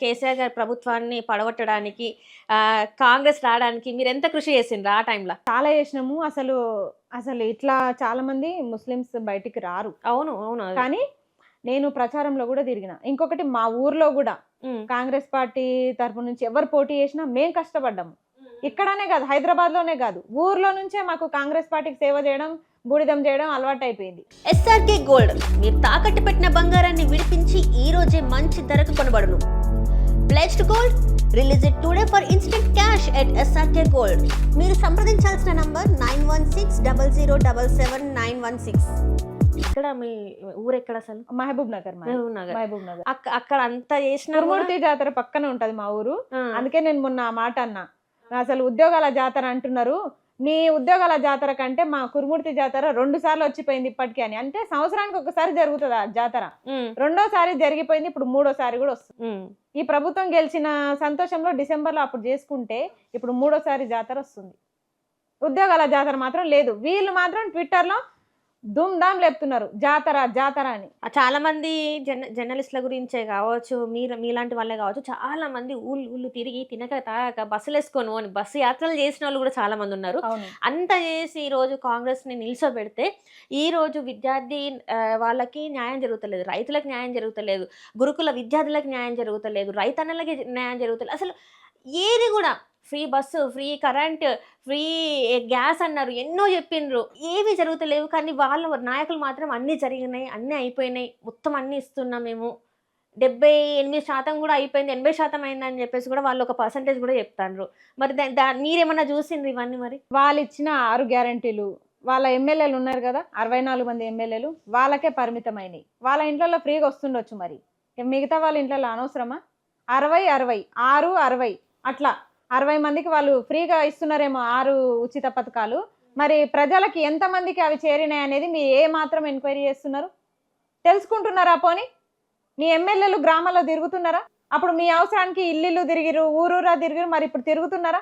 కేసీఆర్ గారి ప్రభుత్వాన్ని పడగొట్టడానికి ఆ, కాంగ్రెస్ రావడానికి మీరు ఎంత కృషి చేసిండ్రు ఆ టైంలో? చాలా చేసినాము. అసలు అసలు ఇట్లా చాలా మంది ముస్లిమ్స్ బయటికి రారు. అవును అవును. కానీ నేను ప్రచారంలో కూడా తిరిగిన. ఇంకొకటి మా ఊర్లో కూడా కాంగ్రెస్ పార్టీ తరపు నుంచి ఎవరు పోటీ చేసినా మేం కష్టపడ్డాము. ఇక్కడనే కాదు హైదరాబాద్లోనే కాదు. ఊర్లో నుంచే మాకు కాంగ్రెస్ పార్టీకి సేవ చేయడం బూడిదం చేయడం అలవాటు అయిపోయింది ఎస్ఆర్కే గోల్డ్ మీరు తాకట్టు పెట్టిన బంగారాన్ని విడిపించి ఈ రోజే మంచి ధరకు కొనబడును. Pledged gold? Release it today for instant cash at SRK gold. మీరు సంప్రదించాల్సిన number nine one six double zero double seven nine one six. ఇక్కడ మీ ఊరు ఎక్కడ అసలు? మహబూబ్ నగర్. మహబూబ్ నగర్ మహబూబ్ నగర్. అక్క- అక్కడ అంతా చేసిన తిరుమూర్తి జాతర పక్కన ఉంటది మా ఊరు. అందుకే నేను మొన్న ఆ మాట అన్నా. అసలు ఉద్యోగాల జాతర అంటున్నారు. నీ ఉద్యోగాల జాతర కంటే మా కురుమూర్తి జాతర రెండు సార్లు వచ్చిపోయింది ఇప్పటికీ అని. అంటే సంవత్సరానికి ఒకసారి జరుగుతుంది ఆ జాతర రెండోసారి జరిగిపోయింది ఇప్పుడు మూడోసారి కూడా వస్తుంది. ఈ ప్రభుత్వం గెలిచిన సంతోషంలో డిసెంబర్లో అప్పుడు చేసుకుంటే ఇప్పుడు మూడోసారి జాతర వస్తుంది. ఉద్యోగాల జాతర మాత్రం లేదు. వీళ్ళు మాత్రం ట్విట్టర్లో ధూమ్ ధామ్ లేపుతున్నారు. జాతర జాతర అని. చాలా మంది జర్న జర్నలిస్టుల గురించే కావచ్చు మీరు మీలాంటి వాళ్ళే కావచ్చు చాలా మంది ఊళ్ళు ఊళ్ళు తిరిగి తినక తాగక బస్సులు వేసుకొని పోని బస్సు యాత్రలు చేసిన వాళ్ళు కూడా చాలా మంది ఉన్నారు అంత చేసి ఈ రోజు కాంగ్రెస్ని నిల్చోబెడితే ఈ రోజు విద్యార్థి వాళ్ళకి న్యాయం జరుగుతలేదు రైతులకు న్యాయం జరుగుతలేదు గురుకుల విద్యార్థులకు న్యాయం జరుగుతలేదు రైతన్నలకి న్యాయం జరుగుతలేదు. అసలు ఏది కూడా free bus free current free gas అన్నారు ఎన్నో చెప్పిండ్రు. ఏవి జరుగుతలేవు కానీ వాళ్ళ నాయకులు మాత్రం అన్నీ జరిగినాయి అన్నీ అయిపోయినాయి. మొత్తం అన్నీ ఇస్తున్నాం మేము. డెబ్బై ఎనిమిది శాతం కూడా అయిపోయింది ఎనభై శాతం అయిందని చెప్పేసి కూడా వాళ్ళు ఒక పర్సంటేజ్ కూడా చెప్తాండ్రు. మరి దా- మీరేమన్నా చూసిండ్రు ఇవన్నీ మరి? వాళ్ళు ఇచ్చిన ఆరు గ్యారంటీలు వాళ్ళ ఎమ్మెల్యేలు ఉన్నారు కదా అరవై నాలుగు మంది ఎమ్మెల్యేలు వాళ్ళకే పరిమితమైనవి వాళ్ళ ఇంట్లో ఫ్రీగా వస్తుండొచ్చు మరి. మిగతా వాళ్ళ ఇంట్లో అనవసరమా? అరవై అరవై ఆరు అరవై. అట్లా అరవై మందికి వాళ్ళు ఫ్రీగా ఇస్తున్నారేమో ఆరు ఉచిత పథకాలు. మరి ప్రజలకి ఎంతమందికి అవి చేరినాయి అనేది మీరు ఏ మాత్రం ఎంక్వైరీ చేస్తున్నారు? తెలుసుకుంటున్నారా పోని? మీ ఎమ్మెల్యేలు గ్రామాల్లో తిరుగుతున్నారా? అప్పుడు మీ అవసరానికి ఇల్లు తిరిగిరు ఊరూరా తిరిగిరు మరి ఇప్పుడు తిరుగుతున్నారా?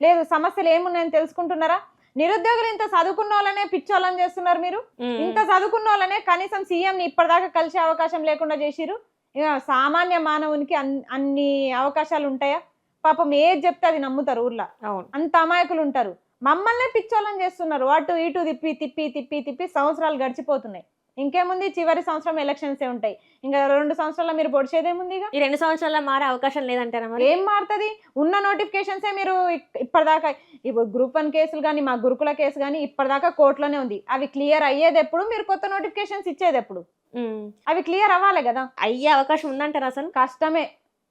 లేదు సమస్యలు ఏమున్నాయని తెలుసుకుంటున్నారా? నిరుద్యోగులు ఇంత చదువుకున్న వాళ్ళనే పిచ్చోళ్ళని చేస్తున్నారు మీరు? ఇంత చదువుకున్న వాళ్ళనే కనీసం సీఎంని ఇప్పటిదాకా కలిసే అవకాశం లేకుండా చేసిరు ఇక సామాన్య మానవునికి అన్- అన్ని అవకాశాలు ఉంటాయా? పాపం ఏది చెప్తే అది నమ్ముతారు ఊర్లో. అవును. అంత అమాయకులు ఉంటారు. మమ్మల్నే పిచ్చోళ్ళని చేస్తున్నారు. అటు ఇటు తిప్పి తిప్పి తిప్పి తిప్పి సంవత్సరాలు గడిచిపోతున్నాయి. ఇంకేముంది? చివరి సంవత్సరం ఎలక్షన్సే ఉంటాయి. ఇంకా రెండు సంవత్సరాల్లో మీరు పొడిచేదేముంది ఈ రెండు సంవత్సరాల మారే అవకాశం లేదంటారా ఏం మారుతుంది? ఉన్న నోటిఫికేషన్సే మీరు ఇప్పటిదాకా ఇప్పుడు గ్రూప్ వన్ కేసులు కానీ మా గురుకుల కేసు కానీ ఇప్పటిదాకా కోర్టులోనే ఉంది. అవి క్లియర్ అయ్యేది ఎప్పుడు మీరు కొత్త నోటిఫికేషన్స్ ఇచ్చేది ఎప్పుడు. అవి క్లియర్ అవ్వాలి కదా? అయ్యే అవకాశం ఉందంటారా అసలు? కష్టమే.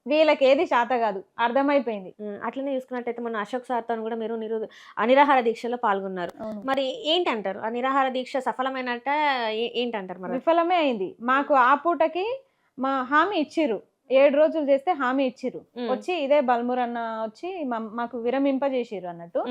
వీళ్ళకి ఏది శాత కాదు. అర్థమైపోయింది. అట్లనే చూసుకున్నట్టయితే మన అశోక్ సార్తో కూడా మీరు నిరు అనిరాహార దీక్షలో పాల్గొన్నారు. మరి ఏంటి అంటారు ఆ నిరాహార దీక్ష సఫలమైనట్ట ఏంటంటారు మరి? విఫలమే అయింది. మాకు ఆ పూటకి మా హామీ ఇచ్చిర్రు. ఏడు రోజులు చేస్తే హామీ ఇచ్చిర్రు. వచ్చి ఇదే బల్మూర్ అన్న వచ్చి మాకు విరమింపజేసిర్రు అన్నట్టు.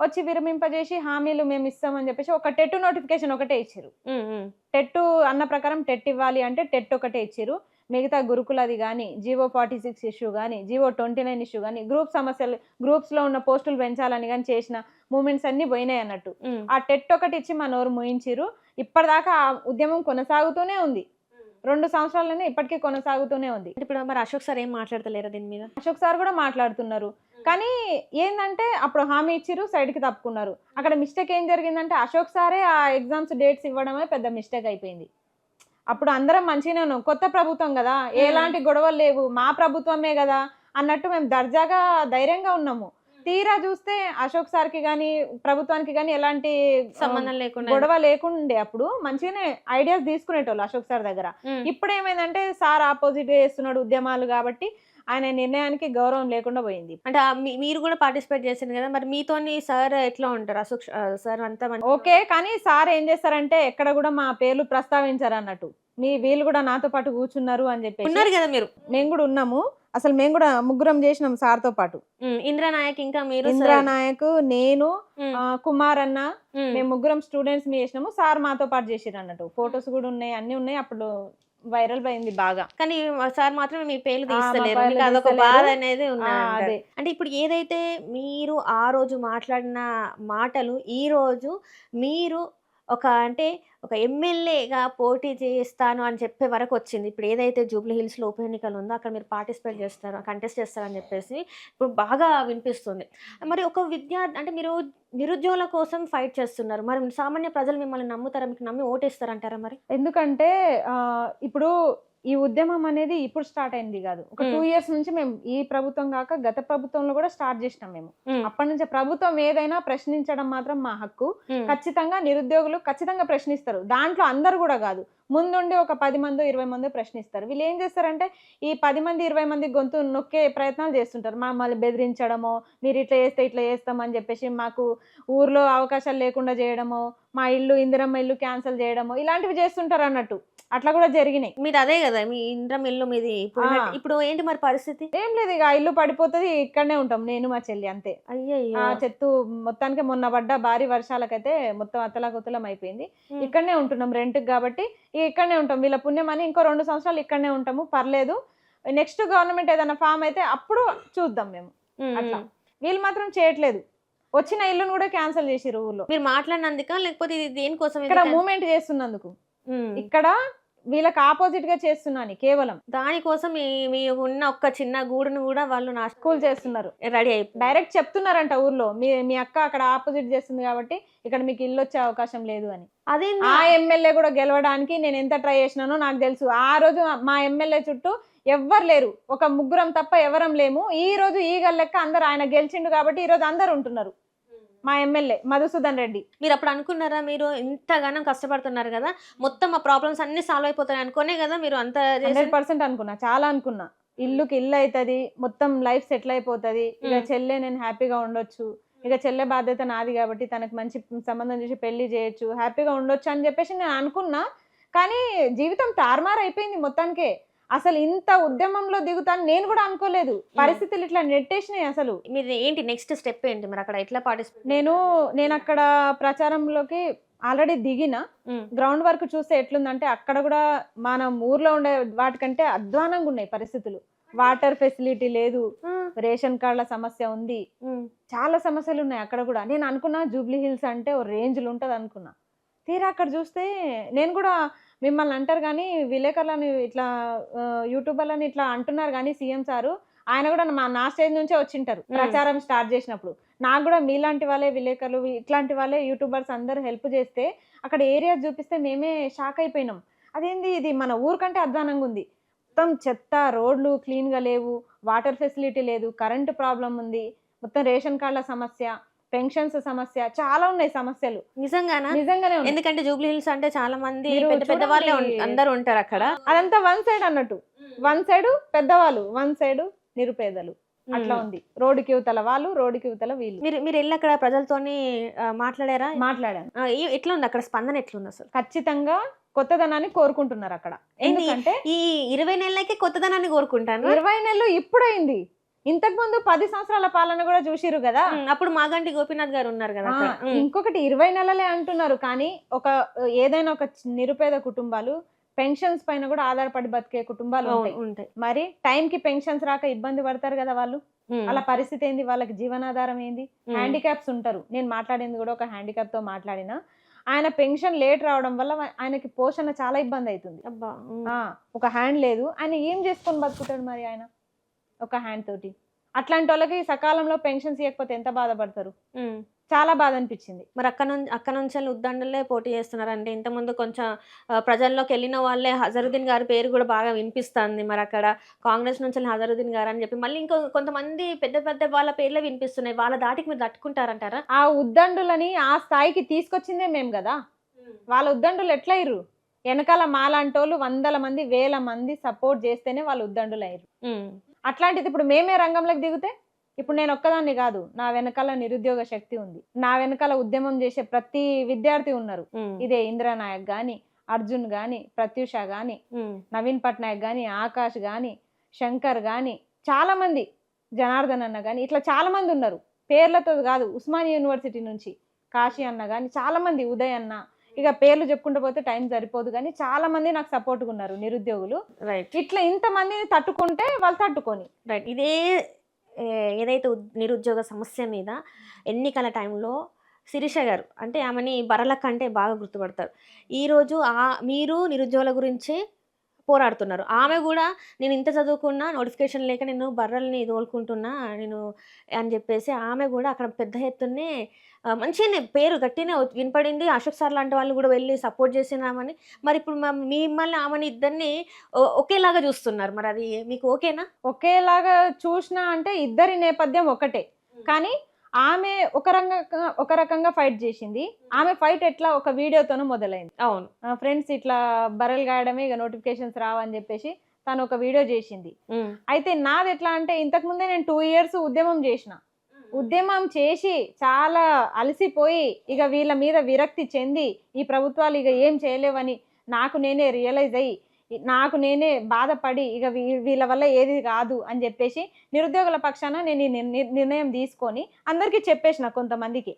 వచ్చి విరమింపజేసి హామీలు మేము ఇస్తామని చెప్పేసి ఒక టెట్ నోటిఫికేషన్ ఒకటే ఇచ్చిర్రు. ఉమ్, ఉమ్, టెట్ అన్న ప్రకారం టెట్ ఇవ్వాలి అంటే టెట్ ఒకటే ఇచ్చిర్రు. మిగతా గురుకులది కానీ జీవో ఫార్టీ సిక్స్ ఇష్యూ కానీ జీవో ట్వంటీ నైన్ ఇష్యూ కానీ గ్రూప్ సమస్యలు గ్రూప్స్లో ఉన్న పోస్టులు పెంచాలని కానీ చేసిన మూమెంట్స్ అన్నీ పోయినాయి అన్నట్టు. ఆ టెట్ ఒకటి ఇచ్చి మా నోరు ముయించిర్రు. ఇప్పటిదాకా ఆ ఉద్యమం కొనసాగుతూనే ఉంది. రెండు సంవత్సరాలనే ఇప్పటికీ కొనసాగుతూనే ఉంది. ఇప్పుడు మరి అశోక్ సార్ ఏం మాట్లాడతలేరా దీని మీద? అశోక్ సార్ కూడా మాట్లాడుతున్నారు. కానీ ఏంటంటే అప్పుడు హామీ ఇచ్చిర్రు సైడ్కి తప్పుకున్నారు. అక్కడ మిస్టేక్ ఏం జరిగిందంటే అశోక్ సారే ఆ ఎగ్జామ్స్ డేట్స్ ఇవ్వడమే పెద్ద మిస్టేక్ అయిపోయింది. అప్పుడు అందరం మంచిగానే ఉన్నాం. కొత్త ప్రభుత్వం కదా. ఎలాంటి గొడవలు లేవు. మా ప్రభుత్వమే కదా అన్నట్టు మేము దర్జాగా ధైర్యంగా ఉన్నాము. తీరా చూస్తే అశోక్ సార్కి కానీ ప్రభుత్వానికి కానీ ఎలాంటి సంబంధం లేకుండా గొడవ లేకుండే అప్పుడు మంచిగానే ఐడియాస్ తీసుకునేటోళ్ళు అశోక్ సార్ దగ్గర. ఇప్పుడు ఏమైందంటే సార్ ఆపోజిట్ చేస్తున్నాడు ఉద్యమాలు కాబట్టి ఆయన నిర్ణయానికి గౌరవం లేకుండా పోయింది. అంటే మీరు కూడా పార్టిసిపేట్ చేసింది కదా మరి మీతోని సార్ ఎట్లా ఉంటారు? అశోక్ సార్ అంతా ఓకే కానీ సార్ ఏం చేస్తారంటే ఎక్కడ కూడా మా పేర్లు ప్రస్తావించారు అన్నట్టు. మీ వీళ్ళు కూడా నాతో పాటు కూర్చున్నారు అని చెప్పేసి. ఉన్నారు కదా మీరు? మేము కూడా ఉన్నాము. అసలు మేము కూడా ముగ్గురం చేసినాం సార్తో పాటు. ఉమ్, ఇంద్రా నాయక్ ఇంకా మీరు ఇందిరా సార్. నాయక్ నేను కుమార్ అన్న మేము ముగ్గురం స్టూడెంట్స్ మీ చేసినాము. సార్ మాతో పాటు చేసిరు అన్నట్టు. ఫొటోస్ కూడా ఉన్నాయి అన్ని ఉన్నాయి. అప్పుడు వైరల్ అయింది బాగా. కానీ సార్ మాత్రం మీ పేర్లు తీస్తలేరు. మీకు అదొక. బాధ అనేది ఉన్నది అంటే ఇప్పుడు ఏదైతే మీరు ఆ రోజు మాట్లాడిన మాటలు ఈ రోజు మీరు ఒక అంటే ఒక ఎమ్మెల్యేగా పోటీ చేస్తాను అని చెప్పే వరకు వచ్చింది. ఇప్పుడు ఏదైతే జూబ్లీ హిల్స్లో ఉప ఎన్నికలు ఉందో అక్కడ మీరు పార్టిసిపేట్ చేస్తారు కంటెస్ట్ చేస్తారని చెప్పేసి ఇప్పుడు బాగా వినిపిస్తుంది. మరి ఒక విద్యార్థి అంటే మీరు నిరుద్యోగుల కోసం ఫైట్ చేస్తున్నారు. మరి సామాన్య ప్రజలు మిమ్మల్ని నమ్ముతారా? మీకు నమ్మి ఓటేస్తారంటారా మరి? ఎందుకంటే ఇప్పుడు ఈ ఉద్యమం అనేది ఇప్పుడు స్టార్ట్ అయింది కాదు. ఒక టూ. ఇయర్స్ నుంచి మేము ఈ ప్రభుత్వం కాక గత ప్రభుత్వంలో కూడా స్టార్ట్ చేసినాం మేము. అప్పటి నుంచి ప్రభుత్వం ఏదైనా ప్రశ్నించడం మాత్రం మా హక్కు. ఖచ్చితంగా నిరుద్యోగులు ఖచ్చితంగా ప్రశ్నిస్తారు. దాంట్లో అందరు కూడా కాదు. ముందుండి ఒక పది మంది ఇరవై మంది ప్రశ్నిస్తారు. వీళ్ళు ఏం చేస్తారంటే ఈ పది మంది ఇరవై మంది గొంతు నొక్కే ప్రయత్నాలు చేస్తుంటారు. మమ్మల్ని బెదిరించడమో మీరు ఇట్లా చేస్తే ఇట్లా చేస్తామని చెప్పేసి మాకు ఊర్లో అవకాశాలు లేకుండా చేయడమో మా ఇల్లు ఇందిరమ్మ ఇల్లు క్యాన్సిల్ చేయడమో ఇలాంటివి చేస్తుంటారు అన్నట్టు. అట్లా కూడా జరిగినాయి. మీది అదే కదా మీ ఇంద్రం ఇల్లు మీది ఇప్పుడు ఆ. ఉన్నట్టు- ఇప్పుడు ఏంటి మరి పరిస్థితి? ఏం లేదు ఇక ఆ ఇల్లు పడిపోతుంది ఇక్కడనే ఉంటాం నేను మా చెల్లి అంతే. అయ్యయ్యో. ఆ చెత్తు మొత్తానికి మొన్న పడ్డ భారీ వర్షాలకైతే మొత్తం అత్తలాకుతలం అయిపోయింది. ఉమ్. ఇక్కడనే ఉంటున్నాం రెంట్ కాబట్టి ఇక ఇక్కడనే ఉంటాం. వీళ్ళ పుణ్యం అని ఇంకో రెండు సంవత్సరాలు ఇక్కడనే ఉంటాము పర్లేదు. నెక్స్ట్ గవర్నమెంట్ ఏదైనా ఫామ్ అయితే అప్పుడు చూద్దాం మేము. ఉమ్, అట్లా. వీళ్ళు మాత్రం చేయట్లేదు. వచ్చిన ఇల్లును కూడా క్యాన్సిల్ చేసిర్రు ఊర్లో మీరు మాట్లాడినందుక లేకపోతే ఇది దేనికోసం ఇక్కడ మూమెంట్ చేస్తున్నందుకు. ఉమ్. ఇక్కడ వీళ్ళకి ఆపోజిట్గా చేస్తున్నాను కేవలం. దానికోసం మీ మీ ఉన్న ఒక్క చిన్న గూడును కూడా వాళ్ళు నా స్కూల్ చేస్తున్నారు. రెడీ అయిపోయి డైరెక్ట్ చెప్తున్నారంట ఊర్లో మీ మీ అక్క అక్కడ ఆపోజిట్ చేస్తుంది కాబట్టి ఇక్కడ మీకు ఇల్లు వచ్చే అవకాశం లేదు అని. అదేంది? ఆ ఎమ్మెల్యే కూడా గెలవడానికి నేను ఎంత ట్రై చేసినానో నాకు తెలుసు. ఆ రోజు మా ఎమ్మెల్యే చుట్టూ ఎవ్వరు లేరు. ఒక ముగ్గురం తప్ప ఎవరం లేము. ఈ రోజు ఈ లెక్క అందరు ఆయన గెలిచిండు కాబట్టి ఈ రోజు అందరు ఉంటున్నారు. మా ఎమ్మెల్యే మధుసూదన్ రెడ్డి. మీరు అప్పుడు అనుకున్నారా మీరు ఇంతగానం కష్టపడుతున్నారు కదా? మొత్తం ఆ ప్రాబ్లమ్స్ అన్ని సాల్వ్ అయిపోతాయి అనుకోనే కదా మీరు అంత హండ్రెడ్ పర్సెంట్ అనుకున్నా చాలా అనుకున్నా. ఇల్లుకి ఇల్లు అవుతుంది మొత్తం లైఫ్ సెటిల్ అయిపోతుంది. ఇక. చెల్లె నేను హ్యాపీగా ఉండొచ్చు. ఇక చెల్లె బాధ్యత నాది కాబట్టి తనకు మంచి సంబంధం చేసి పెళ్ళి చేయొచ్చు హ్యాపీగా ఉండొచ్చు అని చెప్పేసి నేను అనుకున్నా. కానీ జీవితం తారుమారు అయిపోయింది మొత్తానికే. అసలు ఇంత ఉద్యమంలో దిగుతాను నేను కూడా అనుకోలేదు. పరిస్థితులు ఇట్లా నెట్టేసినాయి అసలు. మీరు ఏంటి నెక్స్ట్ స్టెప్ ఏంటి? మరి అక్కడ ఎట్లా పార్టిసిపేట్ నేను నేను అక్కడ ప్రచారంలోకి ఆల్రెడీ దిగిన. గ్రౌండ్ వర్క్ చూస్తే ఎట్లుందంటే అక్కడ కూడా మనం ఊర్లో ఉండే వాటికంటే అధ్వానంగా ఉన్నాయి పరిస్థితులు. వాటర్ ఫెసిలిటీ లేదు. రేషన్ కార్డుల సమస్య ఉంది. చాలా సమస్యలు ఉన్నాయి అక్కడ కూడా. నేను అనుకున్నా జూబ్లీ హిల్స్ అంటే ఓ రేంజ్లు ఉంటుంది అనుకున్నా. తీరా అక్కడ చూస్తే నేను కూడా మిమ్మల్ని అంటారు కానీ విలేకరులని ఇట్లా యూట్యూబర్లని ఇట్లా అంటున్నారు కానీ సీఎం సారు ఆయన కూడా మా నా స్టేజ్ నుంచే వచ్చింటారు. ప్రచారం స్టార్ట్ చేసినప్పుడు. నాకు కూడా మీలాంటి వాళ్ళే విలేకరులు ఇట్లాంటి వాళ్ళే యూట్యూబర్స్ అందరూ హెల్ప్ చేస్తే అక్కడ ఏరియా చూపిస్తే మేమే షాక్ అయిపోయినాం. అదేంది ఇది? మన ఊరికంటే అధ్వానంగా ఉంది. మొత్తం చెత్త రోడ్లు క్లీన్గా లేవు వాటర్ ఫెసిలిటీ లేదు కరెంటు ప్రాబ్లం ఉంది మొత్తం రేషన్ కార్డుల సమస్య పెన్షన్స్ సమస్య చాలా ఉన్నాయి సమస్యలు. నిజంగానా? నిజంగానే ఎందుకంటే జూబ్లీ హిల్స్ అంటే చాలా మంది పెద్ద పెద్ద వాళ్ళే. అందరూ ఉంటారు అక్కడ. అదంతా వన్ సైడ్ అన్నట్టు. వన్ సైడ్ పెద్దవాళ్ళు వన్ సైడ్ నిరుపేదలు. అట్లా ఉంది. రోడ్డుకి యువతల వాళ్ళు రోడ్డుకి యువతల వీళ్ళు. మీరు మీరు వెళ్ళి అక్కడ ప్రజలతోని మాట్లాడారా? మాట్లాడాను. ఏ- ఎట్లా ఉంది అక్కడ స్పందన ఎట్లుంది అసలు? ఖచ్చితంగా కొత్తదనాన్ని కోరుకుంటున్నారు అక్కడ? ఎందుకంటే ఈ ఇరవై నెలలకే కొత్తదనాన్ని కోరుకుంటాను? ఇరవై నెలలు ఇప్పుడైంది. ఇంతకు ముందు పది సంవత్సరాల పాలన కూడా చూసిరు కదా? అప్పుడు మాగంటి గోపీనాథ్ గారు ఉన్నారు కదా ఇంకొకటి ఇరవై నెలలే అంటున్నారు కానీ ఒక ఏదైనా ఒక నిరుపేద కుటుంబాలు పెన్షన్స్ పైన కూడా ఆధారపడి బతికే కుటుంబాలు ఉంటాయి. ఉంటాయి. మరి టైం కి పెన్షన్స్ రాక ఇబ్బంది పడతారు కదా వాళ్ళు? అలా పరిస్థితి ఏంది? వాళ్ళకి జీవనాధారం ఏంది? హ్యాండిక్యాప్స్ ఉంటారు. నేను మాట్లాడింది కూడా ఒక హ్యాండిక్యాప్తో మాట్లాడిన. ఆయన పెన్షన్ లేట్ రావడం వల్ల ఆయనకి పోషణ చాలా ఇబ్బంది అవుతుంది. ఒక హ్యాండ్ లేదు. ఆయన ఏం చేసుకొని బతుకుతాడు మరి ఆయన? ఒక హ్యాండ్ తోటి. అట్లాంటి వాళ్ళకి సకాలంలో పెన్షన్స్ ఇవ్వకపోతే ఎంత బాధపడతారు. చాలా బాధ అనిపించింది మరి అక్కడ నుంచి అక్కడ నుంచి ఉద్దండలే పోటీ చేస్తున్నారు అంటే ఇంతకుముందు కొంచెం ప్రజల్లోకి వెళ్ళిన వాళ్ళే హజరుద్దీన్ గారి పేరు కూడా బాగా వినిపిస్తుంది. మరి అక్కడ కాంగ్రెస్ నుంచి హజరుద్దీన్ గారు అని చెప్పి మళ్ళీ ఇంకో కొంతమంది పెద్ద పెద్ద వాళ్ళ పేర్లే వినిపిస్తున్నాయి. వాళ్ళ దాటికి మీరు తట్టుకుంటారంటారా? ఆ ఉద్దండులని ఆ స్థాయికి తీసుకొచ్చిందే మేము కదా. వాళ్ళ ఉద్దండులు ఎట్లా అయ్యారు వెనకాల మాలాంటోళ్ళు వందల మంది వేల మంది సపోర్ట్ చేస్తేనే వాళ్ళు ఉద్దండులు అయ్యారు అట్లాంటిది ఇప్పుడు మేమే రంగంలోకి దిగితే ఇప్పుడు నేను ఒక్కదాన్ని కాదు నా వెనకాల నిరుద్యోగ శక్తి ఉంది. నా వెనకాల ఉద్యమం చేసే ప్రతి విద్యార్థి ఉన్నారు. ఇదే ఇంద్రనాయక్ గాని అర్జున్ గాని ప్రత్యూష గాని నవీన్ పట్నాయక్ గాని ఆకాష్ గాని శంకర్ గాని చాలా మంది జనార్దన్ అన్న గాని ఇట్లా చాలా మంది ఉన్నారు. పేర్లతో కాదు ఉస్మానియా యూనివర్సిటీ నుంచి కాశీ అన్న గాని చాలా మంది ఉదయ్ అన్న ఇక పేర్లు చెప్పుకుంటూ పోతే టైం సరిపోదు కానీ చాలా మంది నాకు సపోర్ట్గా ఉన్నారు నిరుద్యోగులు. రైట్ ఇట్లా ఇంత మందిని తట్టుకుంటే వాళ్ళు తట్టుకొని. రైట్ ఇదే ఏదైతే నిరుద్యోగ సమస్య మీద ఎన్నికల టైంలో శిరీష గారు అంటే ఆమెని బరలక్క అంటే బాగా గుర్తుపడతారు. ఈరోజు ఆ మీరు నిరుద్యోగుల గురించే పోరాడుతున్నారు. ఆమె కూడా నేను ఇంత చదువుకున్నా నోటిఫికేషన్ లేక నేను బర్రల్ని తోలుకుంటున్నా నేను అని చెప్పేసి ఆమె కూడా అక్కడ పెద్ద ఎత్తున్నే ఆ, మంచిగానే పేరు గట్టినే వినపడింది. అశోక్ సార్ లాంటి వాళ్ళు కూడా వెళ్ళి సపోర్ట్ చేసినామని. మరి ఇప్పుడు మ- మిమ్మల్ని ఆమెని ఇద్దరిని ఒకేలాగా చూస్తున్నారు. మరి అది మీకు ఓకేనా? ఒకేలాగా చూసినా అంటే ఇద్దరి నేపథ్యం ఒకటే. కానీ ఆమె ఒక రంగంగా ఒక రకంగా ఫైట్ చేసింది. ఆమె ఫైట్ ఎట్లా ఒక వీడియోతోనూ మొదలైంది. అవును. ఫ్రెండ్స్ ఇట్లా బర్రెలు గాయడమే ఇక నోటిఫికేషన్స్ రావని చెప్పేసి తను ఒక వీడియో చేసింది. అయితే నాది ఎట్లా అంటే ఇంతకు ముందే నేను టూ ఇయర్స్ ఉద్యమం చేసిన. ఉద్యమం చేసి చాలా అలసిపోయి ఇక వీళ్ళ మీద విరక్తి చెంది ఈ ప్రభుత్వాలు ఇక ఏం చేయలేవని నాకు నేనే రియలైజ్ అయ్యి నాకు నేనే బాధపడి ఇక వీ- వీళ్ళ వల్ల ఏది కాదు అని చెప్పేసి నిరుద్యోగుల పక్షాన నేను ఈ నిర్- నిర్ణయం తీసుకొని అందరికీ చెప్పేసిన కొంతమందికి.